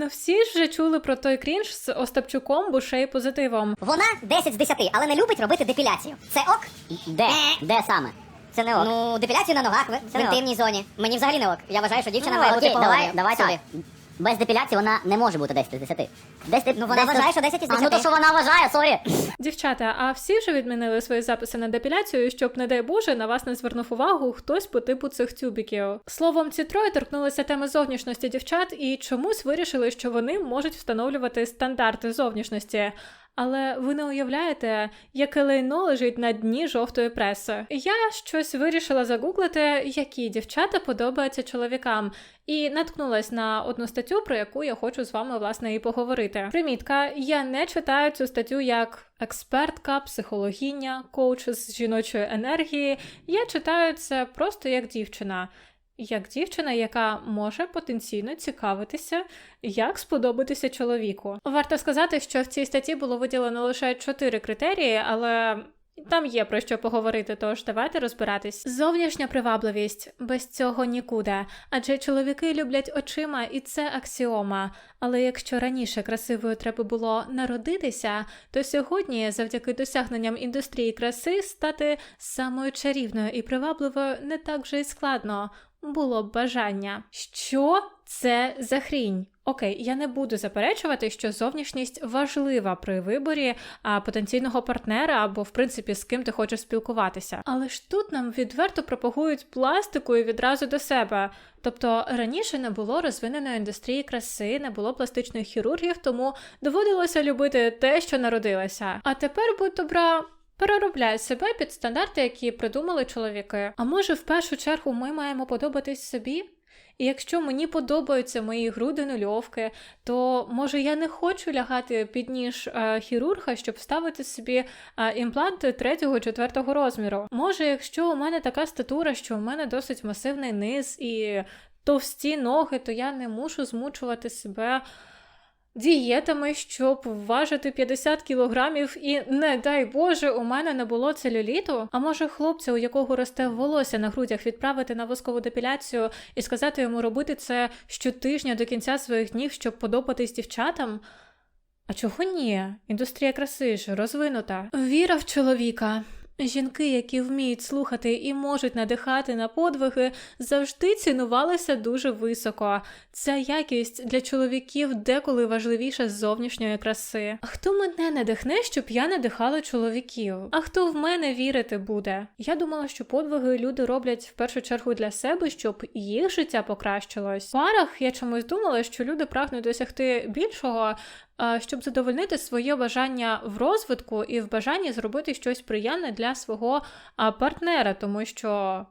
Ну всі ж вже чули про той крінж з Остапчуком, Бушей позитивом. Вона 10 з 10, але не любить робити депіляцію. Це ок? Де? Де саме? Це не ок. Ну, депіляцію на ногах в, в не ок. інтимній зоні. Мені взагалі не ок. Я вважаю, що дівчина Ну, має окей, бути давай, поголена. давай Сюди. так. Без депіляції вона не може бути 10 з 10. Десь Ну, вона вважає, що 10 із А, ну то, що вона вважає, сорі. Дівчата, а всі вже відмінили свої записи на депіляцію, щоб, не дай Боже, на вас не звернув увагу хтось по типу цих тюбіків. Словом, ці троє торкнулися теми зовнішності дівчат і чомусь вирішили, що вони можуть встановлювати стандарти зовнішності. Але ви не уявляєте, яке лайно лежить на дні жовтої преси. Я щось вирішила загуглити, які дівчата подобаються чоловікам, і наткнулась на одну статтю, про яку я хочу з вами власне і поговорити. Примітка: я не читаю цю статтю як експертка, психологиня, коуч з жіночої енергії. Я читаю це просто як дівчина. Як дівчина, яка може потенційно цікавитися, як сподобатися чоловіку. Варто сказати, що в цій статті було виділено лише чотири критерії, але там є про що поговорити, тож давайте розбиратись. Зовнішня привабливість без цього нікуди, адже чоловіки люблять очима, і це аксіома. Але якщо раніше красивою треба було народитися, то сьогодні, завдяки досягненням індустрії краси, стати самою чарівною і привабливою не так вже й складно. Було б бажання. Що це за хрінь? Окей, я не буду заперечувати, що зовнішність важлива при виборі а, потенційного партнера або, в принципі, з ким ти хочеш спілкуватися. Але ж тут нам відверто пропагують пластику і відразу до себе. Тобто раніше не було розвиненої індустрії краси, не було пластичних хірургів, тому доводилося любити те, що народилося. А тепер, будь добра. Переробляй себе під стандарти, які придумали чоловіки. А може, в першу чергу ми маємо подобатись собі? І якщо мені подобаються мої груди нульовки, то може я не хочу лягати під ніж е, хірурга, щоб вставити собі е, імпланти третього четвертого розміру. Може, якщо у мене така статура, що у мене досить масивний низ і товсті ноги, то я не мушу змучувати себе. Дієтами, щоб важити 50 кілограмів, і не дай Боже, у мене не було целюліту. А може, хлопця, у якого росте волосся на грудях, відправити на воскову депіляцію і сказати йому робити це щотижня до кінця своїх днів, щоб подобатись дівчатам? А чого ні? Індустрія краси ж розвинута. Віра в чоловіка. Жінки, які вміють слухати і можуть надихати на подвиги, завжди цінувалися дуже високо. Ця якість для чоловіків деколи важливіша з зовнішньої краси. А хто мене надихне, щоб я надихала чоловіків? А хто в мене вірити буде? Я думала, що подвиги люди роблять в першу чергу для себе, щоб їх життя покращилось. В парах я чомусь думала, що люди прагнуть досягти більшого, щоб задовольнити своє бажання в розвитку і в бажанні зробити щось приємне для свого партнера, тому що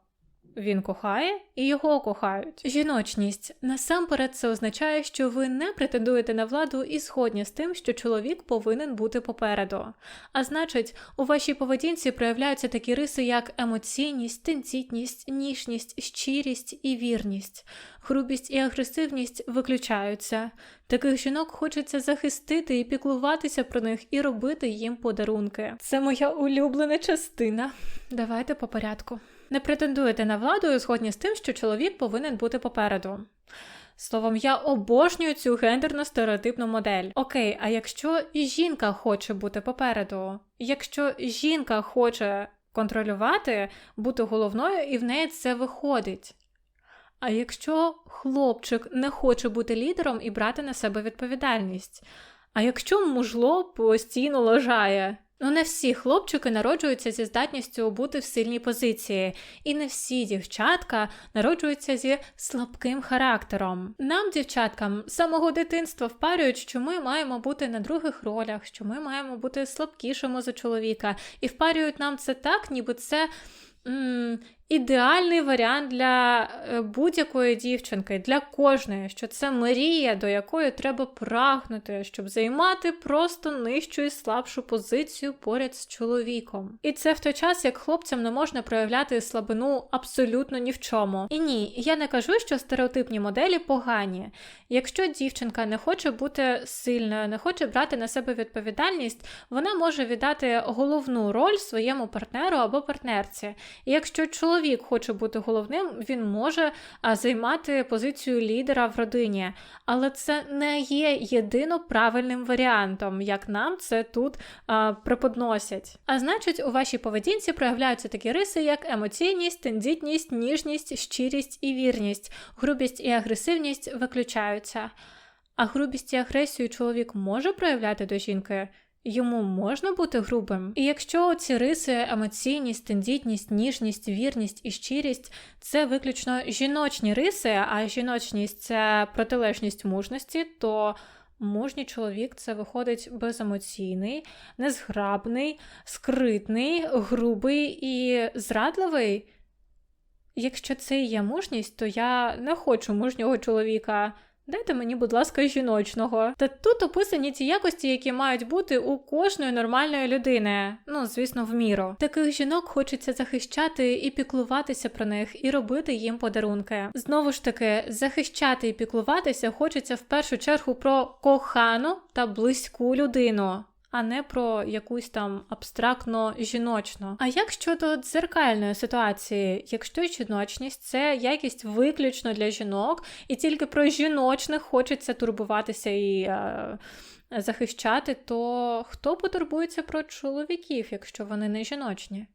він кохає і його кохають. Жіночність насамперед це означає, що ви не претендуєте на владу і згодні з тим, що чоловік повинен бути попереду. А значить, у вашій поведінці проявляються такі риси, як емоційність, тенцітність, ніжність, щирість і вірність. Грубість і агресивність виключаються. Таких жінок хочеться захистити і піклуватися про них і робити їм подарунки. Це моя улюблена частина. Давайте по порядку. Не претендуєте на владу і згодні з тим, що чоловік повинен бути попереду. Словом, я обожнюю цю гендерно стереотипну модель. Окей, а якщо жінка хоче бути попереду, якщо жінка хоче контролювати, бути головною, і в неї це виходить. А якщо хлопчик не хоче бути лідером і брати на себе відповідальність? А якщо мужло постійно лажає? Ну, не всі хлопчики народжуються зі здатністю бути в сильній позиції, і не всі дівчатка народжуються зі слабким характером. Нам, дівчаткам, з самого дитинства впарюють, що ми маємо бути на других ролях, що ми маємо бути слабкішими за чоловіка, і впарюють нам це так, ніби це. Ідеальний варіант для е, будь-якої дівчинки, для кожної, що це мрія, до якої треба прагнути, щоб займати просто нижчу і слабшу позицію поряд з чоловіком. І це в той час, як хлопцям не можна проявляти слабину абсолютно ні в чому. І ні, я не кажу, що стереотипні моделі погані. Якщо дівчинка не хоче бути сильною, не хоче брати на себе відповідальність, вона може віддати головну роль своєму партнеру або партнерці. І якщо чоловік чоловік хоче бути головним, він може займати позицію лідера в родині, але це не є єдино правильним варіантом, як нам це тут а, преподносять. А значить, у вашій поведінці проявляються такі риси, як емоційність, тендітність, ніжність, щирість і вірність, грубість і агресивність виключаються. А грубість і агресію чоловік може проявляти до жінки. Йому можна бути грубим. І якщо ці риси, емоційність, тендітність, ніжність, вірність і щирість це виключно жіночні риси, а жіночність це протилежність мужності, то мужній чоловік це виходить беземоційний, незграбний, скритний, грубий і зрадливий. Якщо це і є мужність, то я не хочу мужнього чоловіка. Дайте мені, будь ласка, жіночного. Та тут описані ті якості, які мають бути у кожної нормальної людини. Ну, звісно, в міру. Таких жінок хочеться захищати і піклуватися про них, і робити їм подарунки. Знову ж таки, захищати і піклуватися хочеться в першу чергу про кохану та близьку людину. А не про якусь там абстрактно жіночну. А як щодо дзеркальної ситуації, якщо жіночність це якість виключно для жінок, і тільки про жіночних хочеться турбуватися і е, захищати, то хто потурбується про чоловіків, якщо вони не жіночні?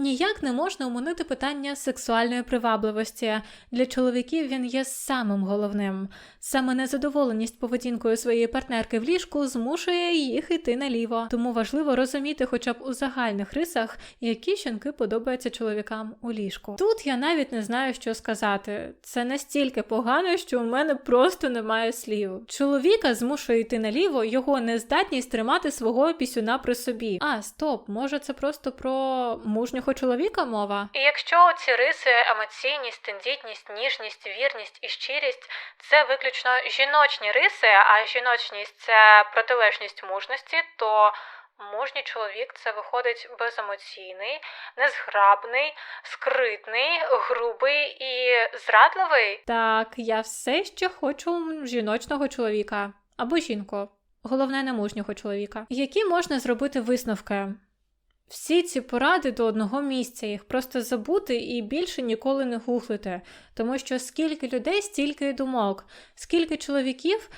Ніяк не можна оминути питання сексуальної привабливості. Для чоловіків він є самим головним. Саме незадоволеність поведінкою своєї партнерки в ліжку змушує їх іти наліво. Тому важливо розуміти, хоча б у загальних рисах, які жінки подобаються чоловікам у ліжку. Тут я навіть не знаю, що сказати. Це настільки погано, що у мене просто немає слів. Чоловіка змушує йти наліво його нездатність тримати свого пісюна при собі. А, стоп, може це просто про мужнього чоловіка мова? І якщо ці риси, емоційність, тендітність, ніжність, вірність і щирість це виключно жіночні риси, а жіночність це протилежність мужності, то мужній чоловік це виходить беземоційний, незграбний, скритний, грубий і зрадливий. Так, я все ще хочу жіночного чоловіка або жінку. Головне, не мужнього чоловіка. Які можна зробити висновки? Всі ці поради до одного місця, їх просто забути і більше ніколи не гуглити. Тому що скільки людей, стільки й думок, скільки чоловіків,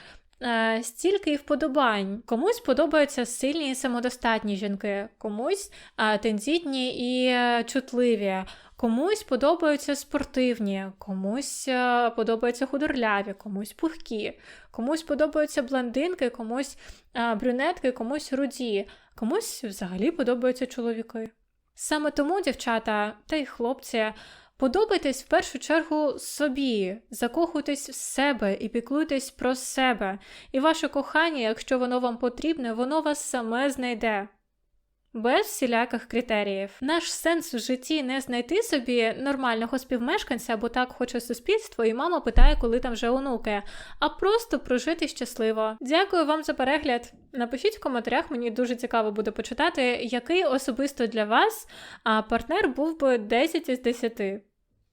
е, стільки і вподобань. Комусь подобаються сильні і самодостатні жінки, комусь е, тендітні і е, чутливі. Комусь подобаються спортивні, комусь е, подобаються худорляві, комусь пухкі, комусь подобаються блондинки, комусь е, брюнетки, комусь руді, комусь взагалі подобаються чоловіки. Саме тому, дівчата та й хлопці, подобайтесь в першу чергу собі, закохуйтесь в себе і піклуйтесь про себе. І ваше кохання, якщо воно вам потрібне, воно вас саме знайде. Без всіляких критеріїв. Наш сенс в житті не знайти собі нормального співмешканця, бо так хоче суспільство, і мама питає, коли там вже онуки, а просто прожити щасливо. Дякую вам за перегляд. Напишіть в коментарях, мені дуже цікаво буде почитати, який особисто для вас партнер був би 10 із 10.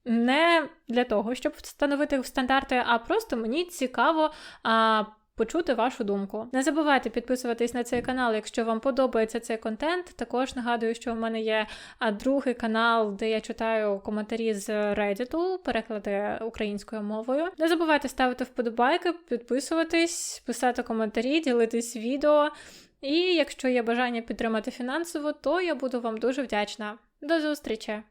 Не для того, щоб встановити стандарти, а просто мені цікаво а, почути вашу думку. Не забувайте підписуватись на цей канал, якщо вам подобається цей контент. Також нагадую, що в мене є другий канал, де я читаю коментарі з Reddit, переклади українською мовою. Не забувайте ставити вподобайки, підписуватись, писати коментарі, ділитись відео. І якщо є бажання підтримати фінансово, то я буду вам дуже вдячна. До зустрічі!